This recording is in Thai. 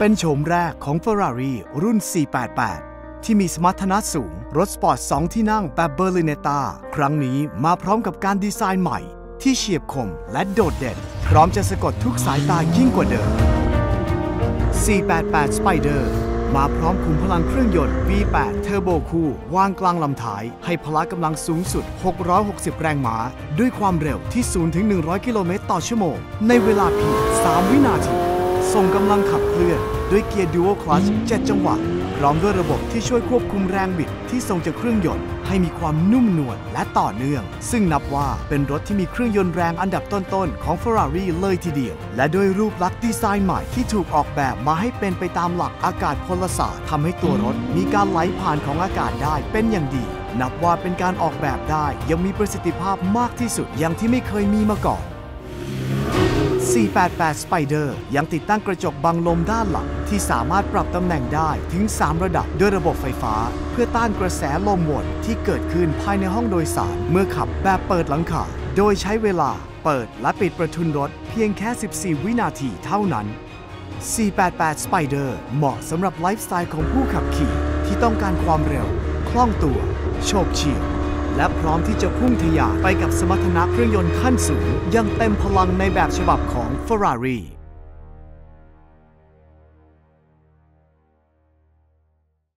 เป็นโฉมแรกของ Ferrari รุ่น 488 ที่มีสมรรถนะสูง รถสปอร์ต 2 ที่นั่งแบบเบอร์ลิเนตาครั้งนี้มาพร้อมกับการดีไซน์ใหม่ ที่เฉียบคมและโดดเด่น พร้อมจะสะกดทุกสายตายิ่งกว่าเดิม 488 Spider มาพร้อมขุมพลังเครื่องยนต์ V8 เทอร์โบคู่วางกลางลำท้าย ให้พละกำลังสูงสุด 660 แรงม้า ด้วยความเร็วที่0ถึง100 กิโลเมตรต่อชั่วโมง ในเวลาเพียง 3 วินาที ส่งกำลังขับเคลื่อนด้วยเกียร์ Dual Clutch 7จังหวะ พร้อมด้วยระบบที่ช่วยควบคุมแรงบิดที่ส่งจากเครื่องยนต์ให้มีความนุ่มนวลและต่อเนื่อง ซึ่งนับว่าเป็นรถที่มีเครื่องยนต์แรงอันดับต้นๆ ของ Ferrari เลยทีเดียว และด้วยรูปลักษณ์ดีไซน์ใหม่ที่ถูกออกแบบมาให้เป็นไปตามหลักอากาศพลศาสตร์ทำให้ตัวรถมีการไหลผ่านของอากาศได้เป็นอย่างดี นับว่าเป็นการออกแบบได้ยังมีประสิทธิภาพมากที่สุดอย่างที่ไม่เคยมีมาก่อน 488 Spider ยังติดตั้งกระจกบังลมด้านหลัง ที่สามารถปรับตำแหน่งได้ถึง 3 ระดับด้วยระบบไฟฟ้า เพื่อต้านกระแสลมวนที่เกิดขึ้นภายในห้องโดยสาร เมื่อขับแบบเปิดหลังคาโดยใช้เวลาเปิดและปิดประทุนรถเพียงแค่ 14 วินาทีเท่านั้น 488 Spider เหมาะสำหรับไลฟ์สไตล์ของผู้ขับขี่ที่ต้องการความเร็ว คล่องตัวโฉบเฉี่ยว และพร้อมที่จะพุ่งทะยานไปกับสมรรถนะเครื่องยนต์ขั้นสูงยังเต็มพลังในแบบฉบับของ Ferrari